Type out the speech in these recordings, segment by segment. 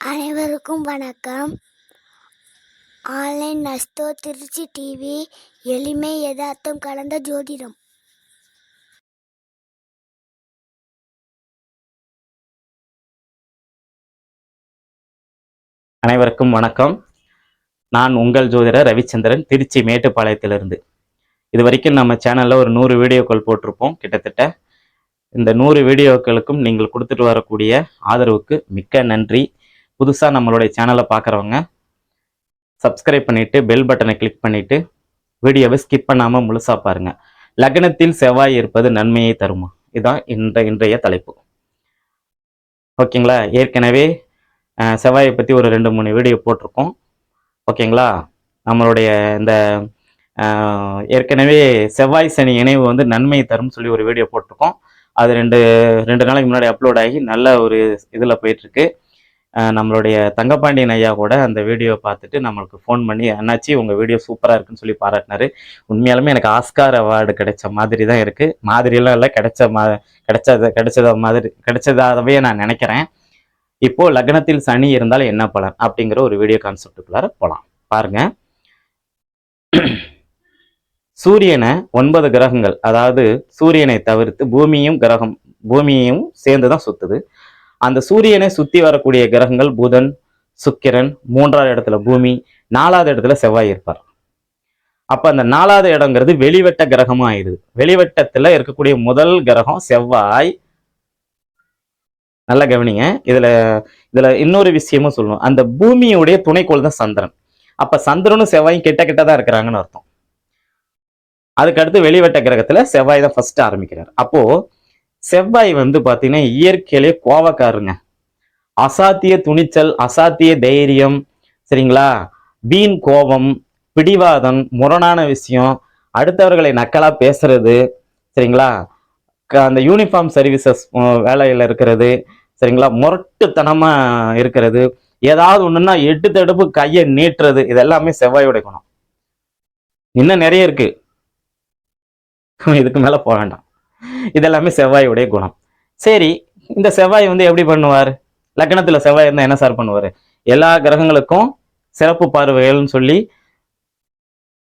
அனைவருக்கும் வணக்கம். Online நஸ்தோ Trichy TV எளிமை யதார்த்தம் கலந்த ஜோதிடம். அனைவருக்கும் வணக்கம். நான் உங்கள் ஜோதிடர் ரவிச்சந்திரன் திருச்சி மேட்டுப்பாளையத்திலிருந்து. இது வரைக்கும் நம்ம சேனலில் ஒரு நூறு வீடியோக்கள் போட்டிருப்போம். கிட்டத்தட்ட இந்த நூறு வீடியோக்களுக்கும் நீங்கள் கொடுத்துட்டு வரக்கூடிய ஆதரவுக்கு மிக்க நன்றி. புதுசாக நம்மளுடைய சேனலை பார்க்குறவங்க சப்ஸ்கிரைப் பண்ணிவிட்டு பெல் பட்டனை கிளிக் பண்ணிவிட்டு வீடியோவை ஸ்கிப் பண்ணாமல் முழுசாக பாருங்கள் லக்னத்தில் செவ்வாய் இருப்பது நன்மையை தருமா? இதுதான் இன்ற இன்றைய தலைப்பு. ஓகேங்களா ஏற்கனவே செவ்வாயை பற்றி ஒரு ரெண்டு மூணு வீடியோ போட்டிருக்கோம். ஓகேங்களா நம்மளுடைய இந்த ஏற்கனவே செவ்வாய் சனி இணைவு வந்து நன்மை தரும் சொல்லி ஒரு வீடியோ போட்டிருக்கோம். அது ரெண்டு ரெண்டு நாளைக்கு முன்னாடி அப்லோட் ஆகி நல்ல ஒரு இதில் போயிட்டுருக்கு நம்மளுடைய தங்கப்பாண்டியன் ஐயா கூட அந்த வீடியோ பார்த்துட்டு நம்மளுக்கு ஃபோன் பண்ணி அண்ணாச்சி உங்கள் வீடியோ சூப்பராக இருக்குன்னு சொல்லி பாராட்டினாரு. உண்மையாலுமே எனக்கு ஆஸ்கார் அவார்டு கிடைச்ச மாதிரி தான் இருக்குது மாதிரியெல்லாம் இல்லை கிடைச்ச மா கிடைச்சத கிடைச்சத மாதிரி கிடைச்சதாகவே நான் நினைக்கிறேன். இப்போ லக்னத்தில் சனி இருந்தால் என்ன பலன்? அப்படிங்கிற ஒரு வீடியோ கான்செப்டுக்குள்ளார போகலாம் பாருங்க. சூரியனை ஒன்பது கிரகங்கள் அதாவது சூரியனை தவிர்த்து பூமியும் கிரகம் பூமியையும் சேர்ந்து தான் சுத்துது. அந்த சூரியனை சுத்தி வரக்கூடிய கிரகங்கள் புதன் சுக்கிரன் மூன்றாவது இடத்துல பூமி நாலாவது இடத்துல செவ்வாய் இருப்பார். அப்ப அந்த நாலாவது இடங்கிறது வெளிவட்ட கிரகமா ஆயிடுது. வெளிவட்டத்துல இருக்கக்கூடிய முதல் கிரகம் செவ்வாய். நல்லா கவனிங்க. இதுல இதுல இன்னொரு விஷயமும் சொல்லணும். அந்த பூமியுடைய துணைக்கோள் தான் சந்திரன். அப்ப சந்திரனும் செவ்வாயும் கிட்ட கிட்ட தான் இருக்கிறாங்கன்னு அர்த்தம். அதுக்கு அடுத்து வெளிவட்ட கிரகத்துல செவ்வாய் தான் ஃபர்ஸ்ட் ஆரம்பிக்கிறார். அப்போ செவ்வாய் வந்து பார்த்தீங்கன்னா இயற்கையிலே கோவக்காருங்க அசாத்திய துணிச்சல் அசாத்திய தைரியம் சரிங்களா? வீண் கோபம் பிடிவாதம் முரணான விஷயம் அடுத்தவர்களை நக்கலா பேசுறது சரிங்களா? க- அந்த யூனிஃபார்ம் சர்வீசஸ் வேலையில் இருக்கிறது சரிங்களா? முரட்டுத்தனமா இருக்கிறது ஏதாவது ஒண்ணுன்னா எட்டு தடுப்பு கையை நீட்டுறது இது எல்லாமே செவ்வாயோட குணம். இன்னும் நிறைய இருக்கு. இதுக்கு மேல போக வேண்டாம். இதெல்லாமே செவ்வாயுடைய குணம். சரி இந்த செவ்வாய் வந்து எப்படி பண்ணுவார்? லக்னத்தில் செவ்வாய் இருந்தால் என்ன சார் பண்ணுவார்? எல்லா கிரகங்களுக்கும் சிறப்பு பார்வைகள்னு சொல்லி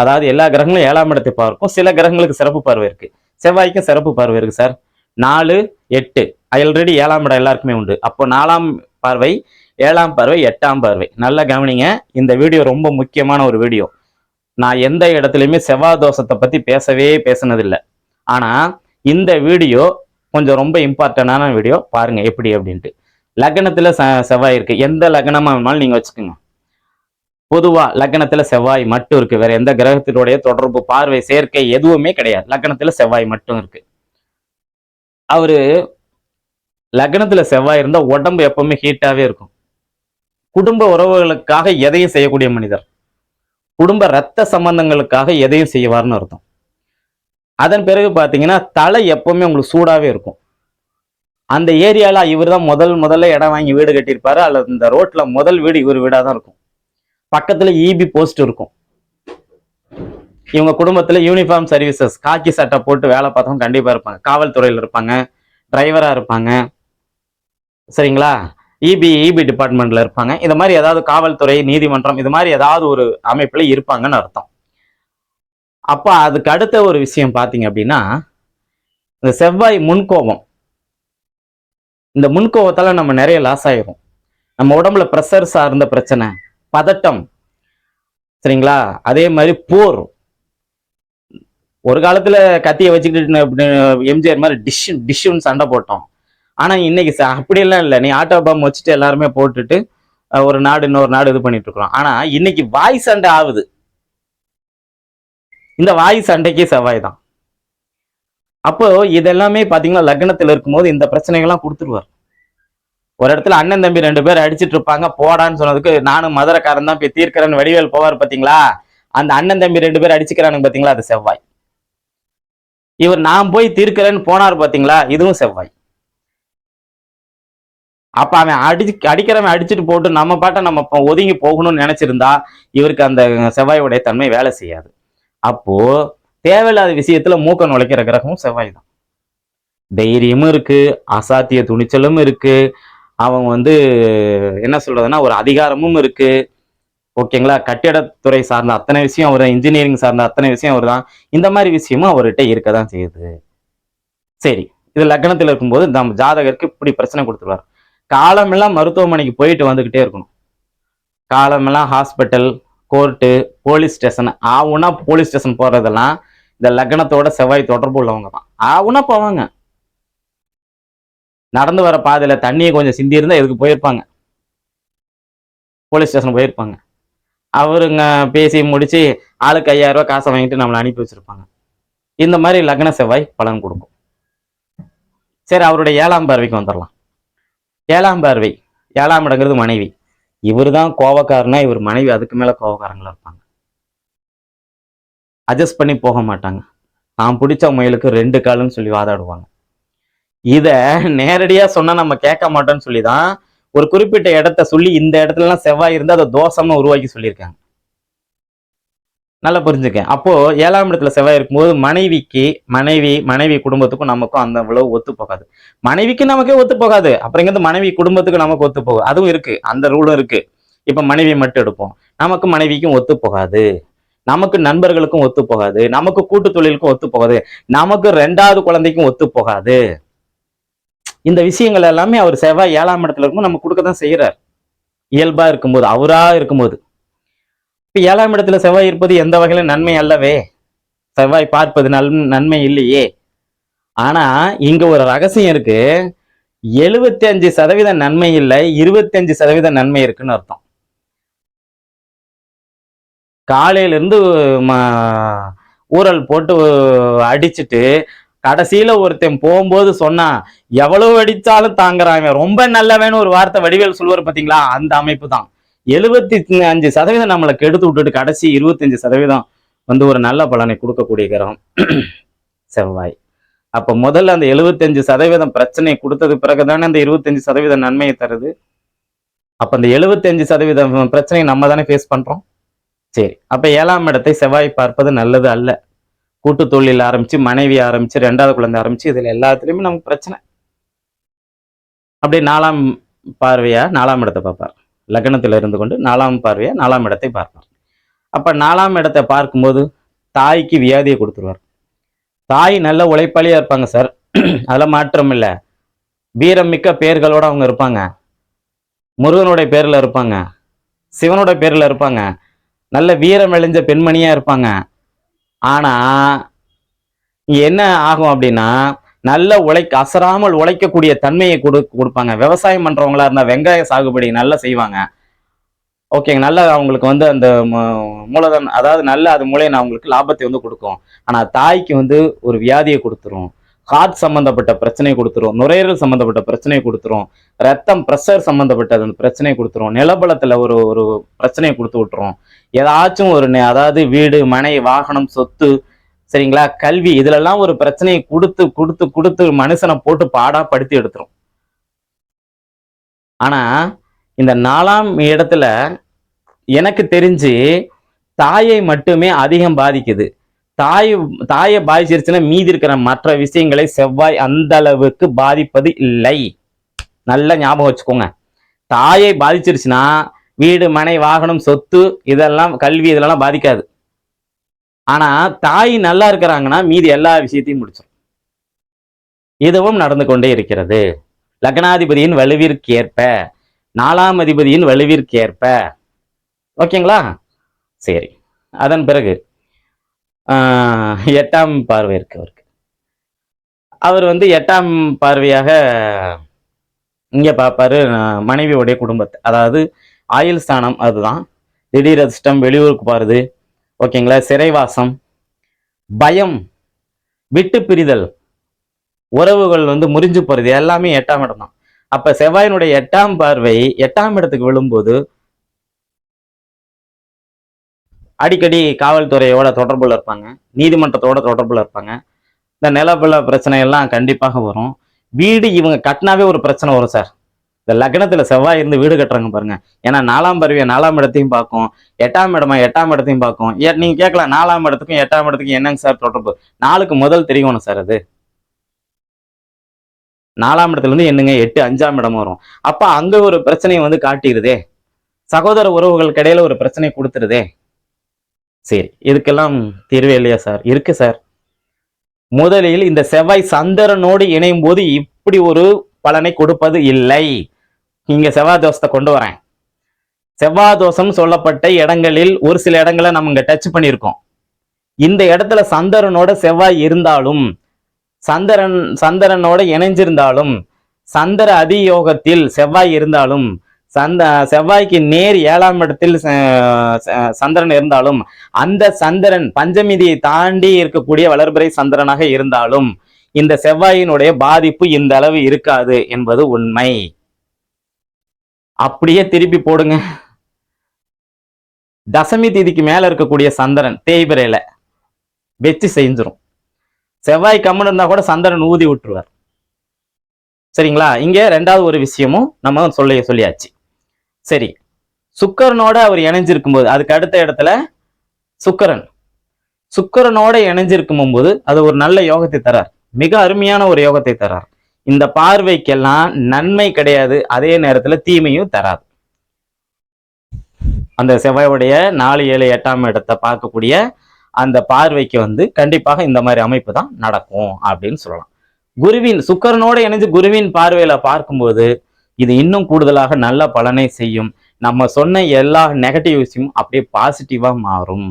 அதாவது எல்லா கிரகங்களும் ஏழாம் இடத்தை பார்க்கும். சில கிரகங்களுக்கு சிறப்பு பார்வை இருக்குது செவ்வாய்க்கும் சிறப்பு பார்வை இருக்குது சார் நாலு எட்டு. ஆல்ரெடி ஏழாம் இடம் எல்லாருக்குமே உண்டு. அப்போ நாலாம் பார்வை ஏழாம் பார்வை எட்டாம் பார்வை. நல்லா கவனிங்க இந்த வீடியோ ரொம்ப முக்கியமான ஒரு வீடியோ. நான் எந்த இடத்துலையுமே செவ்வாய் தோஷத்தை பற்றி பேசவே பேசினதில்லை. ஆனால் இந்த வீடியோ கொஞ்சம் ரொம்ப இம்பார்ட்டண்டான வீடியோ. பாருங்க எப்படி அப்படின்ட்டு. லக்னத்துல ச செவ்வாய் இருக்கு. எந்த லக்னமா வேணாலும் நீங்க வச்சுக்கோங்க. பொதுவா லக்னத்துல செவ்வாய் மட்டும் இருக்கு. வேற எந்த கிரகத்தினுடைய தொடர்பு பார்வை சேர்க்கை எதுவுமே கிடையாது. லக்னத்துல செவ்வாய் மட்டும் இருக்கு. அவரு லக்னத்துல செவ்வாய் இருந்தா உடம்பு எப்பவுமே ஹீட்டாவே இருக்கும். குடும்ப உறவுகளுக்காக எதையும் செய்யக்கூடிய மனிதர். குடும்ப ரத்த சம்பந்தங்களுக்காக எதையும் செய்வார்னு அர்த்தம். அதன் பிறகு பார்த்தீங்கன்னா தலை எப்பவுமே உங்களுக்கு சூடாகவே இருக்கும். அந்த ஏரியாவில் இவர் தான் முதல் முதல்ல இடம் வாங்கி வீடு கட்டியிருப்பாரு. அல்லது இந்த ரோட்டில் முதல் வீடு இவர் வீடாக தான் இருக்கும். பக்கத்தில் இபி போஸ்ட் இருக்கும். இவங்க குடும்பத்தில் யூனிஃபார்ம் சர்வீசஸ் காக்கி சட்டை போட்டு வேலை பார்த்தவங்க கண்டிப்பாக இருப்பாங்க. காவல்துறையில் இருப்பாங்க. டிரைவராக இருப்பாங்க. சரிங்களா? இபி இபி டிபார்ட்மெண்ட்டில் இருப்பாங்க. இந்த மாதிரி ஏதாவது காவல்துறை நீதிமன்றம் இது மாதிரி ஏதாவது ஒரு அமைப்பில் இருப்பாங்கன்னு அர்த்தம். அப்போ அதுக்கு அடுத்த ஒரு விஷயம் பார்த்தீங்க அப்படின்னா இந்த செவ்வாய் முன்கோபம். இந்த முன்கோபத்தால் நம்ம நிறைய லாஸ் ஆயிரும். நம்ம உடம்புல ப்ரெஷர் சார்ந்த பிரச்சனை பதட்டம் சரிங்களா? அதே மாதிரி போர். ஒரு காலத்துல கத்தியை வச்சுக்கிட்டு எம்ஜிஆர் மாதிரி டிஷ் டிஷ்ஷுன்னு சண்டை போட்டோம். ஆனா இன்னைக்கு ச- அப்படியெல்லாம் இல்லை. நீ ஆட்டோ பாம் வச்சுட்டு எல்லாருமே போட்டுட்டு ஒரு நாடு இன்னொரு நாடு இது பண்ணிட்டு இருக்கிறோம். ஆனா இன்னைக்கு வாய் சண்டை ஆகுது. இந்த வாய் சண்டைக்கு செவ்வாய் தான். அப்போ இதெல்லாமே பாத்தீங்கன்னா லக்னத்துல இருக்கும்போது இந்த பிரச்சனைகள்லாம் கொடுத்துருவார். ஒரு இடத்துல அண்ணன் தம்பி ரெண்டு பேர் அடிச்சிட்டு இருப்பாங்க போடான்னு சொன்னதுக்கு நானும் மதுரக்காரன் தான் போய் தீர்க்கிறேன் வடிவேல் போவார் பாத்தீங்களா? அந்த அண்ணன் தம்பி ரெண்டு பேர் அடிச்சுக்கிறானுங்க பாத்தீங்களா? அது செவ்வாய். இவர் நான் போய் தீர்க்கிறேன்னு போனார் பாத்தீங்களா? இதுவும் செவ்வாய். அப்ப அவன் அடி அடிக்கிறவன் அடிச்சுட்டு போட்டு நம்ம பாட்ட நம்ம இப்போ ஒதுங்கி போகணும்னு நினைச்சிருந்தா இவருக்கு அந்த செவ்வாயுடைய தன்மை வேலை செய்யாது. அப்போ தேவையில்லாத விஷயத்துல மூக்க நுழைக்கிற கிரகமும் செவ்வாய் தான் தைரியமும் இருக்கு அசாத்திய துணிச்சலும் இருக்கு. அவன் வந்து என்ன சொல்றதுன்னா ஒரு அதிகாரமும் இருக்கு. ஓகேங்களா? கட்டிடத்துறை சார்ந்த அத்தனை விஷயம் அவர் இன்ஜினியரிங் சார்ந்த அத்தனை விஷயம் அவர் தான் இந்த மாதிரி விஷயமும் அவர்கிட்ட இருக்க தான் செய்யுது. சரி இது லக்னத்தில் இருக்கும்போது நம்ம ஜாதகருக்கு இப்படி பிரச்சனை கொடுத்துருவார். காலமெல்லாம் மருத்துவமனைக்கு போயிட்டு வந்துக்கிட்டே இருக்கணும். காலமெல்லாம் ஹாஸ்பிட்டல் கோர்ட்டு போலீஸ் ஸ்டேஷன் ஆவுனா போலீஸ் ஸ்டேஷன் போறதெல்லாம் இந்த லக்னத்தோட செவ்வாய் தொடர்பு உள்ளவங்க தான் ஆவுனா போவாங்க. நடந்து வர பாதையில் தண்ணியை கொஞ்சம் சிந்தி இருந்தால் இதுக்கு போயிருப்பாங்க? போலீஸ் ஸ்டேஷன் போயிருப்பாங்க. அவருங்க பேசி முடிச்சு ஆளுக்கு ஐயாயிரம் காசை வாங்கிட்டு நம்மளை அனுப்பி வச்சிருப்பாங்க. இந்த மாதிரி லக்ன செவ்வாய் பலன் கொடுக்கும். சரி அவருடைய ஏழாம் பார்வைக்கு வந்துடலாம் ஏழாம் பார்வை ஏழாம் இடங்கிறது மனைவி. இவர் தான் கோவக்காரனா இவர் மனைவி அதுக்கு மேலே கோவக்காரங்களா இருப்பாங்க. அட்ஜஸ்ட் பண்ணி போக மாட்டாங்க. நான் பிடிச்ச முயலுக்கு ரெண்டு காலுன்னு சொல்லி வாதாடுவாங்க. இதை நேரடியாக சொன்னால் நம்ம கேட்க மாட்டோம்னு சொல்லி தான் ஒரு குறிப்பிட்ட இடத்த சொல்லி இந்த இடத்துலலாம் செவ்வாய் இருந்து அதை தோஷமா உருவாக்கி சொல்லியிருக்காங்க. நல்லா புரிஞ்சுக்க அப்போ ஏழாம் இடத்துல செவ்வாய் இருக்கும்போது மனைவிக்கு மனைவி மனைவி குடும்பத்துக்கும் நமக்கும் அந்த அவ்வளவு ஒத்து போகாது. மனைவிக்கு நமக்கே ஒத்து போகாது. அப்புறம் இங்கிருந்து மனைவி குடும்பத்துக்கு நமக்கு ஒத்து போகும் அதுவும் இருக்கு. அந்த ரூலும் இருக்கு. இப்ப மனைவி மட்டும் எடுப்போம். நமக்கு மனைவிக்கும் ஒத்து போகாது. நமக்கு நண்பர்களுக்கும் ஒத்து போகாது. நமக்கு கூட்டு தொழிலுக்கும் ஒத்து போகாது. நமக்கு ரெண்டாவது குழந்தைக்கும் ஒத்து போகாது. இந்த விஷயங்கள் எல்லாமே அவர் செவ்வாய் ஏழாம் இடத்துல இருக்கும் நம்ம கொடுக்க தான் செய்யறார் இயல்பா இருக்கும்போது அவரா இருக்கும்போது. இப்ப ஏழாம் இடத்துல செவ்வாய் இருப்பது எந்த வகையில நன்மை அல்லவே? செவ்வாய் பார்ப்பது நல் நன்மை இல்லையே. ஆனா இங்க ஒரு ரகசியம் இருக்கு. எழுபத்தி அஞ்சு சதவீத நன்மை இல்லை இருபத்தி அஞ்சு சதவீத நன்மை இருக்குன்னு அர்த்தம். காலையிலேருந்து ஊரல் ஊறல் போட்டு அடிச்சுட்டு கடைசியில் ஒருத்தன் போகும்போது சொன்னா எவ்வளவு அடித்தாலும் தாங்குறாங்க. ரொம்ப நல்லவன்னு ஒரு வார்த்தை வடிவேல் சொல்லுவார் பார்த்தீங்களா அந்த அமைப்பு தான். எழுபத்தி அஞ்சு சதவீதம் நம்மளை கெடுத்து விட்டுட்டு கடைசி இருபத்தஞ்சு சதவீதம் வந்து ஒரு நல்ல பலனை கொடுக்கக்கூடிய கிரகம். செவ்வாய். அப்போ முதல்ல அந்த எழுபத்தஞ்சு சதவீதம் பிரச்சனை கொடுத்தது பிறகு தானே அந்த இருபத்தஞ்சு சதவீதம் நன்மையை தருது? அப்போ அந்த எழுபத்தஞ்சு சதவீதம் பிரச்சனையை நம்ம தானே ஃபேஸ் பண்ணுறோம் சரி. அப்போ ஏழாம் இடத்தை செவ்வாய் பார்ப்பது நல்லது அல்ல. கூட்டு தொழில் ஆரம்பிச்சு மனைவி ஆரம்பிச்சு ரெண்டாவது குழந்தை ஆரம்பிச்சு இதில் எல்லாத்துலேயுமே நமக்கு பிரச்சனை. அப்படியே நாலாம் பார்வையா? நாலாம் இடத்தை பார்ப்பார். லக்னத்தில் இருந்து கொண்டு நாலாம் பார்வையை நாலாம் இடத்தை பார்ப்பார். அப்போ நாலாம் இடத்தை பார்க்கும்போது தாய்க்கு வியாதியை கொடுத்துருவார். தாய் நல்ல உழைப்பாளியாக இருப்பாங்க சார். அதில் மாற்றம் இல்லை. வீரம் மிக்க பெயர்களோட அவங்க இருப்பாங்க. முருகனுடைய பேரில் இருப்பாங்க. சிவனோட பேரில் இருப்பாங்க. நல்ல வீரம் விளைஞ்ச பெண்மணியாக இருப்பாங்க. ஆனால் என்ன ஆகும் அப்படின்னா நல்ல உழைக்க அசராமல் உழைக்கக்கூடிய தன்மையை கொடு கொடுப்பாங்க. விவசாயம் பண்றவங்களா இருந்தால் வெங்காய சாகுபடி நல்லா செய்வாங்க. ஓகேங்க நல்ல அவங்களுக்கு வந்து அந்த மூலதன் மூலதனம் அதாவது நல்ல அது மூலையை அவங்களுக்கு லாபத்தை வந்து கொடுக்கும். ஆனால் தாய்க்கு வந்து ஒரு வியாதியை கொடுத்துரும். ஹார்ட் சம்மந்தப்பட்ட பிரச்சனையை கொடுத்துரும். நுரையீரல் சம்மந்தப்பட்ட பிரச்சனையை கொடுத்துரும். ரத்தம் ப்ரெஷர் சம்மந்தப்பட்ட அந்த பிரச்சனையை கொடுத்துரும். நிலபலத்தில் ஒரு ஒரு பிரச்சனையை கொடுத்து விட்டுரும். ஏதாச்சும் ஒரு அதாவது வீடு மனை வாகனம் சொத்து சரிங்களா? கல்வி இதுலெல்லாம் ஒரு பிரச்சனையை கொடுத்து கொடுத்து கொடுத்து மனுஷனை போட்டு பாடா படுத்தி எடுத்துரும். ஆனா இந்த நாலாம் இடத்துல எனக்கு தெரிஞ்சு தாயை மட்டுமே அதிகம் பாதிக்குது. தாய் தாயை பாதிச்சிருச்சுன்னா மீதி இருக்கிற மற்ற விஷயங்களை செவ்வாய் அந்த அளவுக்கு பாதிப்பது இல்லை. நல்ல ஞாபகம் வச்சுக்கோங்க. தாயை பாதிச்சிருச்சுன்னா வீடு மனை வாகனம் சொத்து இதெல்லாம் கல்வி இதெல்லாம் பாதிக்காது. ஆனா தாய் நல்லா இருக்கிறாங்கன்னா மீதி எல்லா விஷயத்தையும் முடிச்சிடும் இதுவும் நடந்து கொண்டே இருக்கிறது. லக்னாதிபதியின் வலுவிற்கேற்ப நாலாம் அதிபதியின் வலுவிற்கேற்ப. ஓகேங்களா? சரி. அதன் பிறகு எட்டாம் பார்வை இருக்கு அவருக்கு. அவர் வந்து எட்டாம் பார்வையாக இங்கே பார்ப்பாரு மனைவியோடைய மனைவியுடைய குடும்பத்தை. அதாவது ஆயுள் ஸ்தானம் அதுதான். திடீர் அதிர்ஷ்டம் வெளியூருக்கு போகிறது ஓகேங்களா? சிறைவாசம் பயம் விட்டு பிரிதல் உறவுகள் வந்து முறிஞ்சு போறது எல்லாமே எட்டாம் இடம் தான். அப்போ செவ்வாயினுடைய எட்டாம் பார்வை எட்டாம் இடத்துக்கு விழும்போது அடிக்கடி காவல்துறையோட தொடர்புல இருப்பாங்க. நீதிமன்றத்தோட தொடர்புல இருப்பாங்க. இந்த நிலப்பல பிரச்சனை எல்லாம் கண்டிப்பாக வரும். வீடு இவங்க கட்டினாவே ஒரு பிரச்சனை வரும் சார். இந்த லக்னத்துல செவ்வாய் இருந்து வீடு கட்டுறாங்க பாருங்க. ஏன்னா நாலாம் பருவியை நாலாம் இடத்தையும் பார்க்கும். எட்டாம் இடமா எட்டாம் இடத்தையும் பார்க்கும். நீங்க கேட்கலாம் நாலாம் இடத்துக்கும் எட்டாம் இடத்துக்கும் என்னங்க சார் தொடர்பு? நாளுக்கு முதல் தெரியணும் சார் அது. நாலாம் இடத்துல இருந்து என்னங்க எட்டு அஞ்சாம் இடம் வரும். அப்ப அங்க ஒரு பிரச்சனையை வந்து காட்டிடுதே. சகோதர உறவுகளுக்கு இடையில ஒரு பிரச்சனை கொடுத்துருதே சரி இதுக்கெல்லாம் தீர்வே இல்லையா சார்? இருக்கு சார். முதலில் இந்த செவ்வாய் சந்திரனோடு இணையும் போது இப்படி ஒரு பலனை கொடுப்பது இல்லை. இங்க செவ்வாய் தோஷத்தை கொண்டு வரேன். செவ்வாய் தோஷம் சொல்லப்பட்ட இடங்களில் ஒரு சில இடங்களை நம்ம இங்க டச் பண்ணியிருக்கோம். இந்த இடத்துல சந்தரனோட செவ்வாய் இருந்தாலும் சந்தரன் சந்தரனோட இணைஞ்சிருந்தாலும் சந்தர அதியோகத்தில் செவ்வாய் இருந்தாலும் சந்த செவ்வாய்க்கு நேர் ஏழாம் இடத்தில் சந்திரன் இருந்தாலும் அந்த சந்திரன் பஞ்சமிதியை தாண்டி இருக்கக்கூடிய வளர்பிறை சந்திரனாக இருந்தாலும் இந்த செவ்வாயினுடைய பாதிப்பு இந்த அளவு இருக்காது என்பது உண்மை. அப்படியே திருப்பி போடுங்க. தசமி திதிக்கு மேல இருக்கக்கூடிய சந்திரன் தேய்பிரையில வெச்சு செஞ்சிரும். செவ்வாய் கம்மன் இருந்தா கூட சந்திரன் ஊதி விட்டுருவார். சரிங்களா? இங்க ரெண்டாவது ஒரு விஷயமும் நம்ம சொல்ல சொல்லியாச்சு. சரி. சுக்கரனோட அவர் இணைஞ்சிருக்கும் போது அதுக்கு அடுத்த இடத்துல சுக்கரன். சுக்கரனோட இணைஞ்சிருக்கும் போது அது ஒரு நல்ல யோகத்தை தரார். மிக அருமையான ஒரு யோகத்தை தரார். இந்த பார்வைக்கெல்லாம் நன்மை கிடையாது. அதே நேரத்துல தீமையும் தராது. அந்த செவ்வாயுடைய நாலு ஏழு எட்டாம் இடத்தை பார்க்கக்கூடிய அந்த பார்வைக்கு வந்து கண்டிப்பாக இந்த மாதிரி அமைப்பு தான் நடக்கும் அப்படின்னு சொல்லலாம். குருவின் சுக்கரனோட இணைஞ்சு குருவின் பார்வையில பார்க்கும்போது இது இன்னும் கூடுதலாக நல்ல பலனை செய்யும். நம்ம சொன்ன எல்லா நெகட்டிவ் விஷயமும் அப்படியே பாசிட்டிவா மாறும்.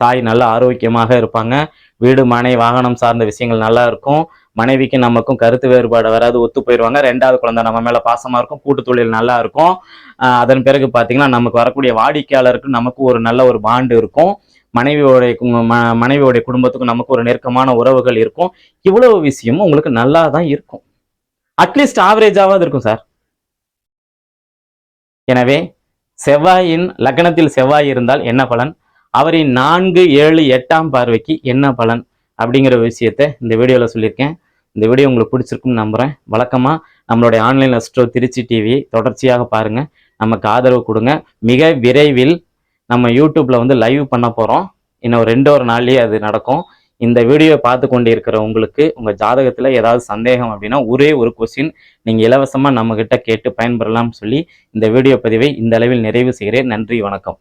தாய் நல்ல ஆரோக்கியமாக இருப்பாங்க. வீடு மனை வாகனம் சார்ந்த விஷயங்கள் நல்லா இருக்கும். மனைவிக்கு நமக்கும் கருத்து வேறுபாடு வராது ஒத்து போயிடுவாங்க ரெண்டாவது குழந்தை நம்ம மேல பாசமா இருக்கும் கூட்டு தொழில் நல்லா இருக்கும். அதன் பிறகு பாத்தீங்கன்னா நமக்கு வரக்கூடிய வாடிக்கையாளருக்கு நமக்கு ஒரு நல்ல ஒரு பாண்டு இருக்கும். மனைவியோடைய ம- மனைவியோடைய குடும்பத்துக்கும் நமக்கு ஒரு நெருக்கமான உறவுகள் இருக்கும். இவ்வளவு விஷயமும் உங்களுக்கு நல்லா தான் இருக்கும் அட்லீஸ்ட் ஆவரேஜாவது இருக்கும் சார் எனவே செவ்வாயின் லக்னத்தில் செவ்வாய் இருந்தால் என்ன பலன்? அவரின் நான்கு ஏழு எட்டாம் பார்வைக்கு என்ன பலன்? அப்படிங்கிற விஷயத்த இந்த வீடியோவில் சொல்லியிருக்கேன். இந்த வீடியோ உங்களுக்கு பிடிச்சிருக்குன்னு நம்புகிறேன் வழக்கமாக நம்மளுடைய ஆன்லைன் அஸ்ட்ரோ திருச்சி டிவி தொடர்ச்சியாக பாருங்கள் நமக்கு ஆதரவு கொடுங்க. மிக விரைவில் நம்ம யூடியூப்பில் வந்து லைவ் பண்ண போகிறோம் இன்னும் ஒரு ரெண்டு ஒரு நாள்லேயே அது நடக்கும். இந்த வீடியோ பார்த்து கொண்டு இருக்கிற உங்களுக்கு உங்கள் ஜாதகத்தில் ஏதாவது சந்தேகம் அப்படின்னா ஒரே ஒரு கொஸ்டின் நீங்கள் இலவசமாக நம்மக்கிட்ட கேட்டு பயன்பெறலாம்னு சொல்லி இந்த வீடியோ பதிவை இந்த அளவில் நிறைவு செய்கிறேன். நன்றி வணக்கம்.